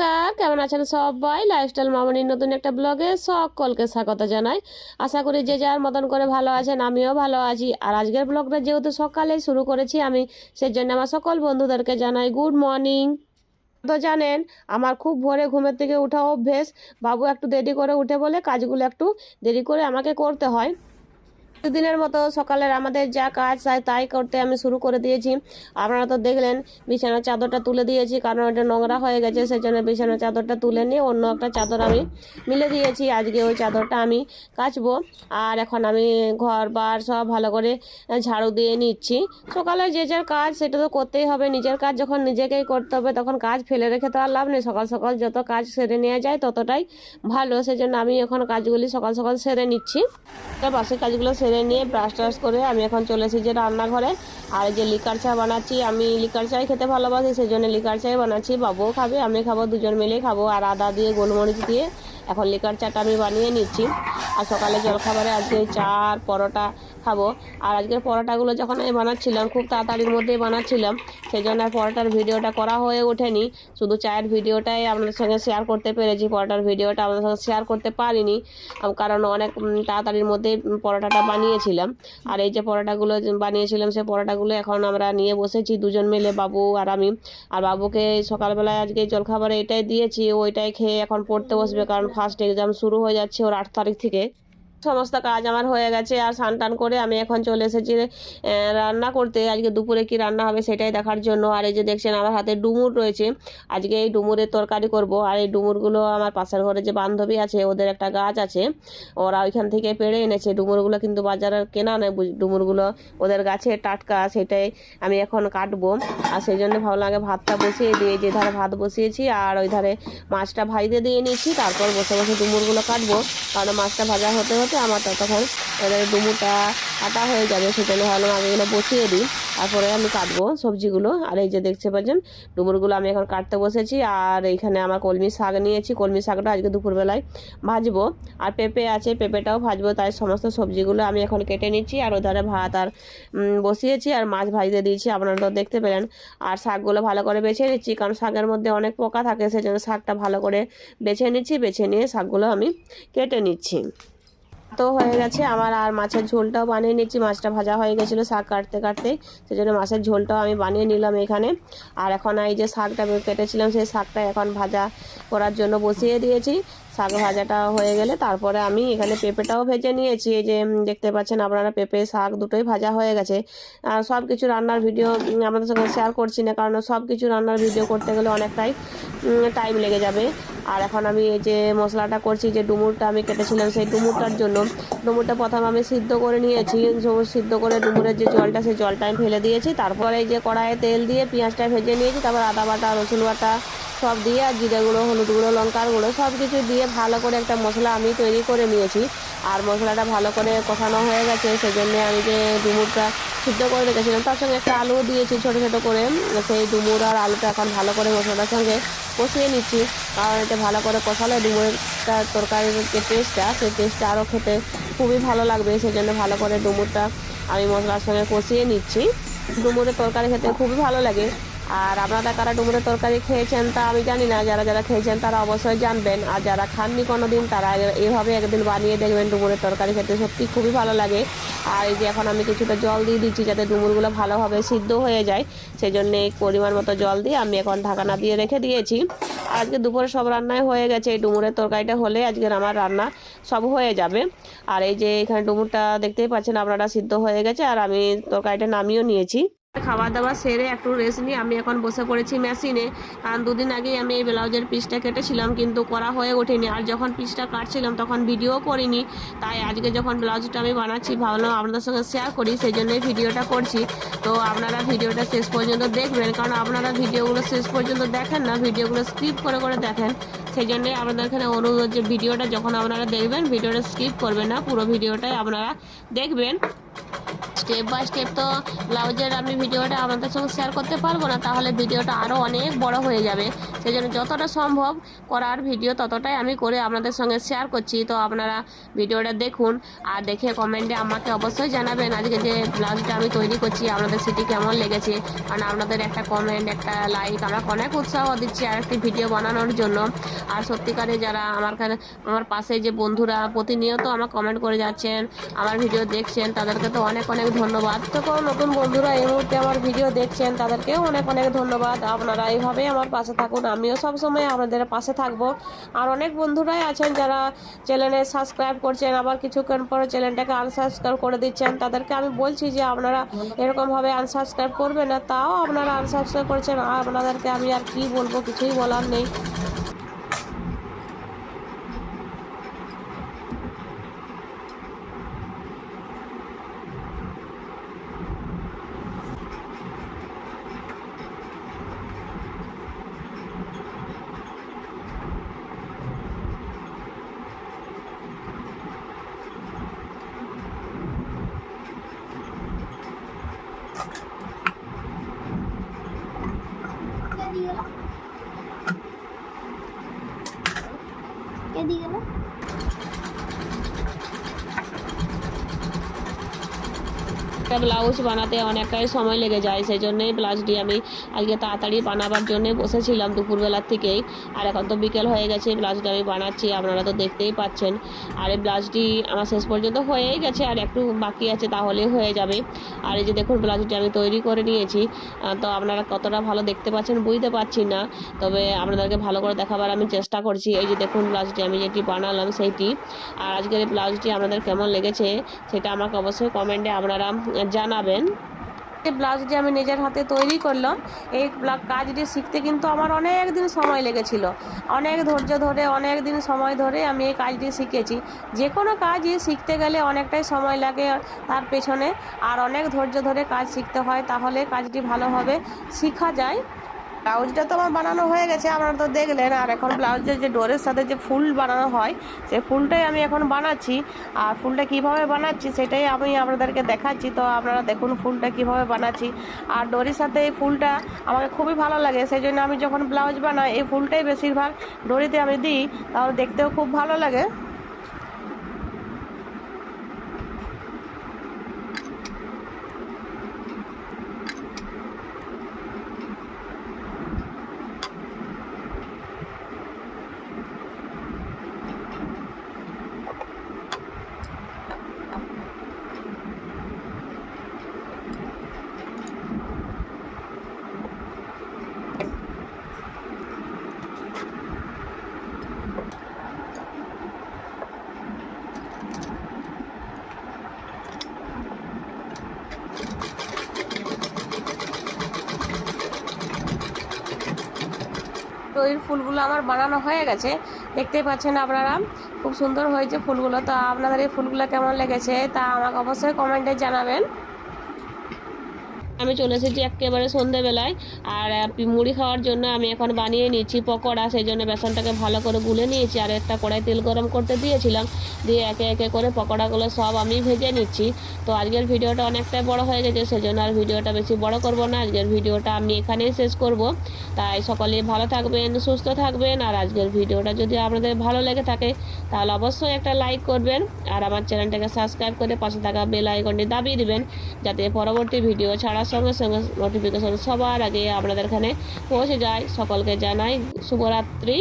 নমস্কার কেমন আছেন সবাই? লাইফস্টাইল মামনির নতুন একটা ব্লগে সকলকে স্বাগত জানাই। আশা করি যে যার মতন করে ভালো আছেন, আমিও ভালো আছি। আর আজকের ব্লগটা যেহেতু সকালে শুরু করেছি আমি, সেজন্য আমার সকল বন্ধুদেরকে জানাই গুড মর্নিং তো জানেন, আমার খুব ভোরে ঘুমের থেকে ওঠা অভ্যেস। বাবু একটু দেরি করে উঠে বলে কাজগুলো একটু দেরি করে আমাকে করতে হয়। দিনের মতো সকালের আমাদের যা কাজ চাই তাই করতে আমি শুরু করে দিয়েছি। আপনারা তো দেখলেন, বিছানার চাদরটা তুলে দিয়েছি কারণ ওটা নোংরা হয়ে গেছে সেই জন্য বিছানার চাদরটা তুলে নিয়ে অন্য একটা চাদর আমি মিলে দিয়েছি। আজকে ওই চাদরটা আমি কাচবো আর এখন আমি ঘর বার সব ভালো করে ঝাড়ু দিয়ে নিচ্ছি। সকালে যে যার কাজ, সেটা তো করতেই হবে। নিজের কাজ যখন নিজেকেই করতে হবে, তখন কাজ ফেলে রেখে তো আর লাভ নেই। সকাল সকাল যত কাজ সেরে নেওয়া যায়, ততটাই ভালো। সেজন্য আমি এখন কাজগুলি সকাল সকাল সেরে নিচ্ছি। তো বাসি কাজগুলো সেরে নিয়ে ব্রাশ ট্রাশ করে আমি এখন চলে এসেছি যে রান্নাঘরে। আর যে লিকার চা বানাচ্ছি, আমি লিকার চাই খেতে ভালোবাসি সেই জন্য লিকার চাই বানাচ্ছি। বাবুও খাবে, আমি খাব, দুজন মিলেই খাব। আর আদা দিয়ে, গোলমরিচ দিয়ে এখন লিকার চাটা আমি বানিয়ে নিচ্ছি। আর সকালে জলখাবারে আজকে চা আর পরোটা খাব। আর আজকের পরোটাগুলো যখন আমি বানাচ্ছিলাম, খুব তাড়াতাড়ির মধ্যেই বানাচ্ছিলাম সেই জন্য আর পরোটার ভিডিওটা করা হয়ে ওঠেনি। শুধু চায়ের ভিডিওটাই আপনাদের সঙ্গে শেয়ার করতে পেরেছি, পরোটার ভিডিওটা আপনাদের সঙ্গে শেয়ার করতে পারিনি কারণ অনেক তাড়াতাড়ির মধ্যেই পরোটাটা বানিয়েছিলাম। আর এই যে পরোটাগুলো বানিয়েছিলাম সেই পরোটাগুলো এখন আমরা নিয়ে বসেছি দুজন মিলে, বাবু আর আমি। আর বাবুকে সকালবেলায় আজকে জলখাবারে এটাই দিয়েছি, ওইটাই খেয়ে এখন পড়তে বসবে, কারণ ফার্স্ট এক্সাম শুরু হয়ে যাচ্ছে ওর আট তারিখ থেকে। সমস্ত কাজ আমার হয়ে গেছে, আর স্নান টান করে আমি এখন চলে এসেছি রান্না করতে। আজকে দুপুরে কি রান্না হবে সেটাই দেখার জন্য। আর এই যে দেখছেন আমার হাতে ডুমুর রয়েছে, আজকে এই ডুমুরের তরকারি করব। আর এই ডুমুরগুলো আমার পাশের ঘরে যে বান্ধবী আছে, ওদের একটা গাছ আছে, ওরা ওইখান থেকে পেড়ে এনেছে। ডুমুরগুলো কিন্তু বাজারে কেনা বুঝ- ডুমুরগুলো ওদের গাছে টাটকা, সেটাই আমি এখন কাটবো। আর সেই জন্য ভালো লাগে ভাতটা বসিয়ে দিয়ে যে ধারে ভাত বসিয়েছি, আর ওই ধারে মাছটা ভাইতে দিয়ে নিয়েছি, তারপর বসে বসে ডুমুরগুলো কাটবো। কারণ মাছটা ভাজা হতে হতে আমার ততক্ষণ এদের ডুমুরটা কাটা হয়ে যাবে, সেজন্য ভাবলাম আমি এগুলো বসিয়ে দিই। তারপরে আমি কাটবো সবজিগুলো। আর এই যে দেখতে পাচ্ছেন ডুমুরগুলো আমি এখন কাটতে বসেছি। আর এইখানে আমার কলমি শাক নিয়েছি। কলমি শাকটা আজকে দুপুরবেলায় ভাজবো। আর পেঁপে আছে, পেঁপেটাও ভাজবো। তাই সমস্ত সবজিগুলো আমি এখন কেটে নিচ্ছি। আর ওধারে ভাত আর বসিয়েছি। আর মাছ ভাজতে দিয়েছি। আপনারা তো দেখতে পেলেন। আর শাকগুলো ভালো করে বেছে নিচ্ছি। কারণ শাকের মধ্যে অনেক পোকা থাকে, সেজন্য শাকটা ভালো করে বেছে নিচ্ছি। বেছে নিয়ে শাকগুলো আমি কেটে নিচ্ছি। হয়ে গেছে। আমার আর মাছের ঝোলটাও বানিয়ে নিচ্ছি। মাছটা ভাজা হয়ে গেছিল শাক কাটতে কাটতে সেজন্য মাছের ঝোলটাও আমি বানিয়ে নিলাম এখানে। আর এখন এই যে শাকটা কেটেছিলাম, সেই শাকটা এখন ভাজা করার জন্য বসিয়ে দিয়েছি। শাক ভাজাটা হয়ে গেলে তারপরে আমি এখানে পেঁপেটাও ভেজে নিয়েছি। এই যে দেখতে পাচ্ছেন আপনারা, পেঁপে, শাক দুটোই ভাজা হয়ে গেছে। আর সব কিছু রান্নার ভিডিও আপনাদের সঙ্গে শেয়ার করছি না, কারণ সব কিছু রান্নার ভিডিও করতে গেলে অনেকটাই টাইম লেগে যাবে। আর এখন আমি এই যে মশলাটা করছি, যে ডুমুরটা আমি কেটেছিলাম, সেই ডুমুরটার জন্য। ডুমুরটা প্রথম আমি সিদ্ধ করে নিয়েছি সিদ্ধ করে ডুমুরের যে জলটা, সেই জলটা আমি ফেলে দিয়েছি। তারপরে এই যে কড়াইয়ে তেল দিয়ে পেঁয়াজটা ভেজে নিয়েছি, তারপর আদা বাটা, রসুন বাটা সব দিয়ে, আর জিরে গুঁড়ো, হলুদ গুঁড়ো, লঙ্কার গুঁড়ো সব কিছু দিয়ে ভালো করে একটা মশলা আমি তৈরি করে নিয়েছি। আর মশলাটা ভালো করে কষানো হয়ে গেছে, সেজন্য আমি যে ডুমুরটা সিদ্ধ করে রেখেছিলাম, তার সঙ্গে একটা আলুও দিয়েছি ছোটো ছোটো করে। সেই ডুমুর আর আলুটা এখন ভালো করে মশলাটার সঙ্গে কষিয়ে নিচ্ছি। কারণ এটা ভালো করে কষালে ডুমুরটা তরকারির যে টেস্টটা সেই টেস্টটা আরও খেতে খুবই ভালো লাগবে। সেজন্য ভালো করে ডুমুরটা আমি মশলার সঙ্গে কষিয়ে নিচ্ছি। ডুমুরের তরকারি খেতে খুবই ভালো লাগে। আর আপনারা কারা ডুমুরের তরকারি খেয়েছেন তা আমি জানি না। যারা যারা খেয়েছেন তারা অবশ্যই জানবেন। আর যারা খাননি কোনো দিন তারা এভাবে একদিন বানিয়ে দেখবেন ডুমুরের তরকারি খেতে। সত্যি খুবই ভালো লাগে। আর এই যে এখন আমি কিছুটা জল দিয়ে দিচ্ছি যাতে ডুমুরগুলো ভালোভাবে সিদ্ধ হয়ে যায় সেই জন্য পরিমাণ মতো জল দিয়ে আমি এখন ঢাকানা দিয়ে রেখে দিয়েছি। আজকে দুপুরে সব রান্নাই হয়ে গেছে। এই ডুমুরের তরকারিটা হলে আজকের আমার রান্না সব হয়ে যাবে। আর এই যে এখানে ডুমুরটা দেখতেই পাচ্ছেন আপনারা সিদ্ধ হয়ে গেছে। আর আমি তরকারিটা নামিয়েও নিয়েছি। খাওয়া দাওয়া সেরে একটু রেস্ট নিয়ে আমি এখন বসে পড়েছি মেশিনে কারণ দুদিন আগেই আমি এই ব্লাউজের পিসটা কেটেছিলাম, কিন্তু করা হয়ে ওঠেনি। আর যখন পিসটা কাটছিলাম তখন ভিডিও করিনি। তাই আজকে যখন ব্লাউজটা আমি বানাচ্ছি, ভাবলাম আপনাদের সঙ্গে শেয়ার করি সেই জন্যই ভিডিওটা করছি। তো আপনারা ভিডিওটা শেষ পর্যন্ত দেখবেন, কারণ আপনারা ভিডিওগুলো শেষ পর্যন্ত দেখেন না ভিডিওগুলো স্কিপ করে করে দেখেন। সেই জন্যই আপনাদের এখানে অনুরোধ যে ভিডিওটা যখন আপনারা দেখবেন ভিডিওটা স্কিপ করবেন না, পুরো ভিডিওটাই আপনারা দেখবেন। স্টেপ বাই স্টেপ তো ব্লাউজের আমি ভিডিওটা আপনাদের সঙ্গে শেয়ার করতে পারব না, তাহলে ভিডিওটা আরও অনেক বড় হয়ে যাবে। সেই জন্য যতটা সম্ভব করার ভিডিও ততটাই আমি করে আপনাদের সঙ্গে শেয়ার করছি। তো আপনারা ভিডিওটা দেখুন আর দেখে কমেন্টে আমাকে অবশ্যই জানাবেন আজকে যে ব্লাউজটা আমি তৈরি করছি, আপনাদের সেটি কেমন লেগেছে? কারণ আপনাদের একটা কমেন্ট একটা লাইক আমরা অনেক উৎসাহ দিচ্ছি আর একটি ভিডিও বানানোর জন্য। আর সত্যিকারে যারা আমার আমার পাশে যে বন্ধুরা প্রতিনিয়ত আমার কমেন্ট করে যাচ্ছেন, আমার ভিডিও দেখছেন, তাদেরকে তো অনেক অনেক ধন্যবাদ। তো কোনো নতুন বন্ধুরা এই মুহূর্তে আমার ভিডিও দেখছেন, তাদেরকেও অনেক অনেক ধন্যবাদ। আপনারা এইভাবেই আমার পাশে থাকুন, আমিও সবসময় আপনাদের পাশে থাকব। আর অনেক বন্ধুরাই আছেন যারা চ্যানেলে সাবস্ক্রাইব করছেন, আবার কিছুক্ষণ পরে চ্যানেলটাকে আনসাবস্ক্রাইব করে দিচ্ছেন। তাদেরকে আমি বলছি যে, আপনারা এরকমভাবে আনসাবস্ক্রাইব করবেন না, তাও আপনারা আনসাবস্ক্রাইব করছেন। আর আপনাদেরকে আমি আর কি বলব, কিছুই বলার নেই কে দিয়ে গেল কে দিয়ে একটা ব্লাউজ বানাতে অনেকটাই সময় লেগে যায় সেই জন্যই ব্লাউজটি আমি আজকে তাড়াতাড়ি বানাবার জন্য বসেছিলাম দুপুরবেলার থেকেই। আর এখন তো বিকেল হয়ে গেছে ব্লাউজটা আমি বানাচ্ছি, আপনারা তো দেখতেই পাচ্ছেন। আর এই ব্লাউজটি আমার শেষ পর্যন্ত হয়েই গেছে, আর একটু বাকি আছে তাহলে হয়ে যাবে। আর এই যে দেখুন, ব্লাউজটি আমি তৈরি করে নিয়েছি তো আপনারা কতটা ভালো দেখতে পাচ্ছেন বুঝতে পারছি না। তবে আপনাদেরকে ভালো করে দেখাবার আমি চেষ্টা করছি। এই যে দেখুন, ব্লাউজটি আমি যেটি বানালাম সেইটি। আর আজকের এই ব্লাউজটি আপনাদের কেমন লেগেছে, সেটা আমাকে অবশ্যই কমেন্টে আপনারা জানাবেন। এই ব্লাউজটি আমি নিজের হাতে তৈরি করলাম, এই কাজটি শিখতে কিন্তু আমার অনেক দিন সময় লেগেছিল। অনেক ধৈর্য ধরে, অনেক দিন সময় ধরে আমি এই কাজটি শিখেছি। যে কোনো কাজই শিখতে গেলে অনেকটাই সময় লাগে তার পেছনে। আর অনেক ধৈর্য ধরে কাজ শিখতে হয়, তাহলে কাজটি ভালোভাবে শেখা যায়। ব্লাউজটা তো আমার বানানো হয়ে গেছে, আপনারা তো দেখলেন। আর এখন ব্লাউজের যে ডোরের সাথে যে ফুল বানানো হয় সেই ফুলটাই আমি এখন বানাচ্ছি। আর ফুলটা কীভাবে বানাচ্ছি, সেটাই আমি আপনাদেরকে দেখাচ্ছি। তো আপনারা দেখুন ফুলটা কীভাবে বানাচ্ছি। আর ডোরির সাথে এই ফুলটা আমাকে খুবই ভালো লাগে সেই জন্য আমি যখন ব্লাউজ বানাই, এই ফুলটাই বেশিরভাগ ডোরিতে আমি দিই। তাহলে দেখতেও খুব ভালো লাগে। এই ফুলগুলো আমার বানানো হয়ে গেছে। দেখতেই পাচ্ছেন আপনারা, খুব সুন্দর হয়েছে ফুলগুলো। তো আপনাদের এই ফুলগুলো কেমন লেগেছে তা আমাকে অবশ্যই কমেন্টে জানাবেন। আমি চলে এসেছি একেবারে সন্ধেবেলায়। আর মুড়ি খাওয়ার জন্য আমি এখন বানিয়ে নিয়েছি পকোড়া। সেই জন্য বেসনটাকে ভালো করে গুলে নিয়েছি। আর একটা কড়াই তেল গরম করতে দিয়েছিলাম। দিয়ে একে একে করে পকোড়াগুলো সব আমি ভেজে নিচ্ছি। তো আজকের ভিডিওটা অনেকটাই বড় হয়ে গেছে। সেজন্য আর ভিডিওটা বেশি বড় করব না। আজকের ভিডিওটা আমি এখানেই শেষ করব। তাই সকলে ভালো থাকবেন, সুস্থ থাকবেন। আর আজকের ভিডিওটা যদি আপনাদের ভালো লেগে থাকে, তাহলে অবশ্যই একটা লাইক করবেন। আর আমার চ্যানেলটাকে সাবস্ক্রাইব করে পাশে থাকা বেল আইকনটি দাবিয়ে দেবেন, যাতে পরবর্তী ভিডিও ছাড়ার সঙ্গে সঙ্গে নোটিফিকেশন সবার আগে আপনাদের এখানে পৌঁছে যায় সকলকে জানাই শুভরাত্রি।